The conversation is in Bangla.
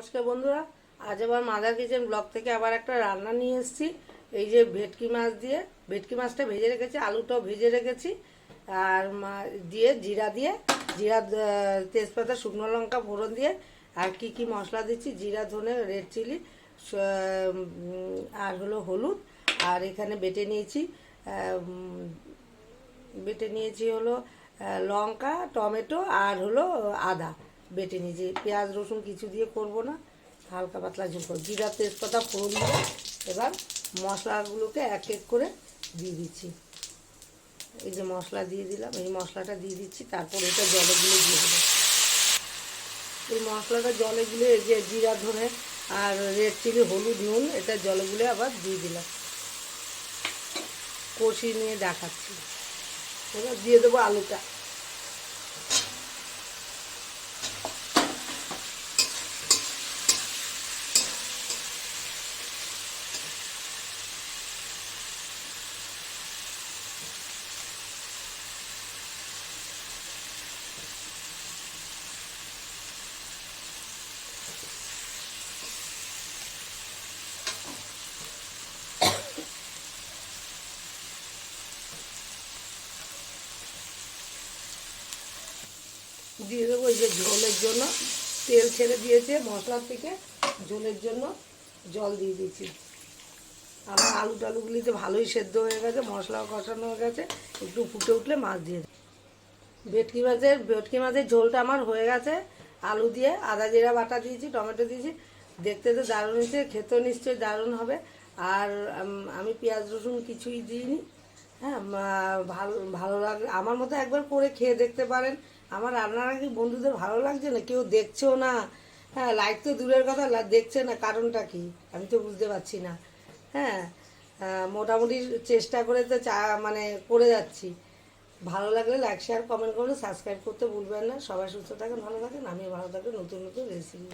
নমস্কার বন্ধুরা, আজ আবার মাদার কিচেন ব্লগ থেকে আবার একটা রান্না নিয়ে এসেছি। এই যে ভেটকি মাছ দিয়ে, ভেটকি মাছটা ভেজে রেখেছি, আলুটাও ভেজে রেখেছি, আর দিয়ে জিরা দিয়ে, জিরা তেজপাতা, শুকনো লঙ্কা, ফোড়ন দিয়ে, আর কি কি মশলা দিচ্ছি, জিরা, ধনে রেড চিলি আর হলো হলুদ, আর এখানে বেটে নিয়েছি বেটে নিয়েছি হলো লঙ্কা, টমেটো, আর হলো আদা। বেটে নিয়েছি পেঁয়াজ, রসুন কিছু দিয়ে করব না, হালকা পাতলা ঝোল করব। জিরা তেজপাতা, ফোড়ন দিয়ে এবার মশলাগুলোকে এক এক করে দিয়ে দিচ্ছি। এই যে মশলা দিয়ে দিলাম, এই মশলাটা দিয়ে দিচ্ছি, তারপর এটা জলে গুলে দিয়ে দেবো। এই মশলাটা জলে গুলে, এই যে জিরা ধরে আর রেড চিলি, হলুদ, নুন, এটা জলে গুলে আবার দিয়ে দিলাম। কষিয়ে নিয়ে দেখাচ্ছি। এবার দিয়ে দেবো আলুটা। দিয়ে দেবো এই যে ঝোলের জন্য। তেল ছেড়ে দিয়েছে মশলার থেকে ঝোলের জন্য জল দিয়ে দিয়েছি। আমার আলু টালুগুলিতে ভালোই সেদ্ধ হয়ে গেছে, মশলাও কষানো হয়ে গেছে, একটু ফুটে উঠলে মাছ দিয়ে। ভেটকি মাছের ভেটকি মাছের ঝোলটা আমার হয়ে গেছে। আলু দিয়ে আদা জিরা বাটা দিয়েছি, টমেটো দিয়েছি। দেখতে তো দারুণ হয়েছে, খেতেও নিশ্চয়ই দারুণ হবে। আর আমি পেঁয়াজ রসুন কিছুই দিইনি। হ্যাঁ ভালো ভালো লাগে আমার মতো একবার করে খেয়ে দেখতে পারেন। আমার রান্নাটা কি বন্ধুদের ভালো লাগছে না? কেউ দেখছেও না। হ্যাঁ লাইক তো দূরের কথা দেখছে না, কারণটা কি? আমি তো বুঝতে পারছি না। হ্যাঁ মোটামুটি চেষ্টা করে তো চা মানে করে যাচ্ছি। ভালো লাগলে লাইক শেয়ার কমেন্ট করবেন সাবস্ক্রাইব করতে ভুলবেন না। সবাই সুস্থ থাকেন, ভালো থাকেন। আমিও ভালো থাকেন নতুন নতুন রেসিপি